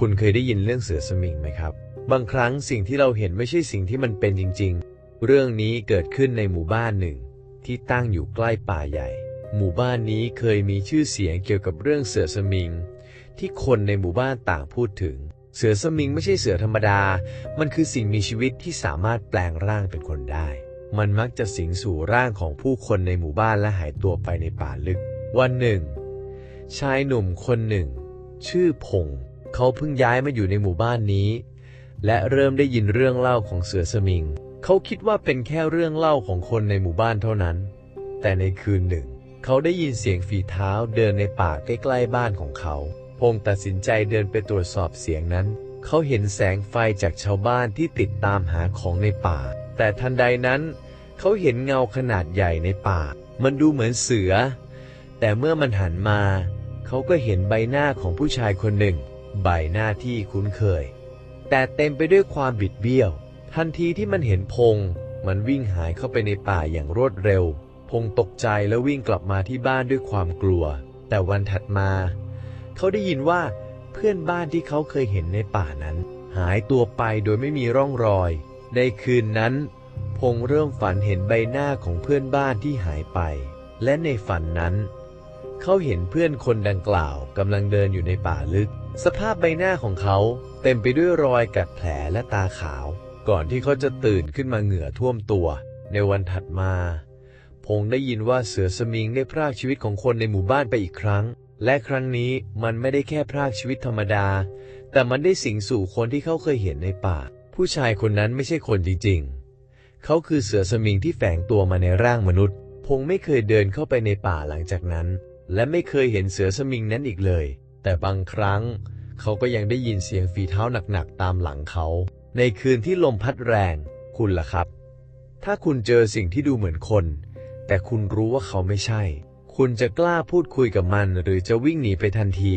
คุณเคยได้ยินเรื่องเสือสมิงไหมครับ บางครั้งสิ่งที่เราเห็นไม่ใช่สิ่งที่มันเป็นจริง ๆ เรื่องนี้เกิดขึ้นในหมู่บ้านหนึ่ง ที่ตั้งอยู่ใกล้ป่าใหญ่ หมู่บ้านนี้เคยมีชื่อเสียงเกี่ยวกับเรื่องเสือสมิง ที่คนในหมู่บ้านต่างพูดถึง เสือสมิงไม่ใช่เสือธรรมดา มันคือสิ่งมีชีวิตที่สามารถแปลงร่างเป็นคนได้ มันมักจะสิงสู่ร่างของผู้คนในหมู่บ้านและหายตัวไปในป่าลึก วันหนึ่ง ชายหนุ่มคนหนึ่ง ชื่อพงษ์ เขาเพิ่งย้ายมาอยู่ในหมู่บ้านนี้ และเริ่มได้ยินเรื่องเล่าของเสือสมิง เขาคิดว่าเป็นแค่เรื่องเล่าของคนในหมู่บ้านเท่านั้น แต่ในคืนหนึ่ง เขาได้ยินเสียงฝีเท้าเดินในป่าใกล้ๆบ้านของเขาพงษ์ตัดสินใจเดินไปตรวจสอบเสียงนั้น เขาเห็นแสงไฟจากชาวบ้านที่ติดตามหาของในป่า แต่ทันใดนั้น เขาเห็นเงาขนาดใหญ่ในป่า มันดูเหมือนเสือ แต่เมื่อมันหันมา เขาก็เห็นใบหน้าของผู้ชายคนหนึ่ง ใบหน้าที่คุ้นเคย แต่เต็มไปด้วยความบิดเบี้ยว ทันทีที่มันเห็นพง มันวิ่งหายเข้าไปในป่าอย่างรวดเร็ว พงตกใจแล้ววิ่งกลับมาที่บ้านด้วยความกลัว แต่วันถัดมา เขาได้ยินว่าเพื่อนบ้านที่เขาเคยเห็นในป่านั้น หายตัวไปโดยไม่มีร่องรอย ในคืนนั้น พงเริ่มฝันเห็นใบหน้าของเพื่อนบ้านที่หายไป และในฝันนั้น เขาเห็นเพื่อนคนดังกล่าวกำลังเดินอยู่ในป่าลึก สภาพใบหน้าของเขาเต็มไปด้วยรอยกัดแผลและตาขาว ก่อนที่เขาจะตื่นขึ้นมาเหงื่อท่วมตัว ในวันถัดมา พงษ์ได้ยินว่าเสือสมิงได้พรากชีวิตของคนในหมู่บ้านไปอีกครั้ง และครั้งนี้มันไม่ได้แค่พรากชีวิตธรรมดา แต่มันได้สิงสู่คนที่เขาเคยเห็นในป่า ผู้ชายคนนั้นไม่ใช่คนจริงๆ เขาคือเสือสมิงที่แฝงตัวมาในร่างมนุษย์พงษ์ไม่เคยเดินเข้าไปในป่าหลังจากนั้น และไม่เคยเห็นเสือสมิงนั้นอีกเลย แต่บางครั้ง เขาก็ยังได้ยินเสียงฝีเท้าหนักๆตามหลังเขา ในคืนที่ลมพัดแรง คุณล่ะครับ ถ้าคุณเจอสิ่งที่ดูเหมือนคน แต่คุณรู้ว่าเขาไม่ใช่ คุณจะกล้าพูดคุยกับมันหรือจะวิ่งหนีไปทันที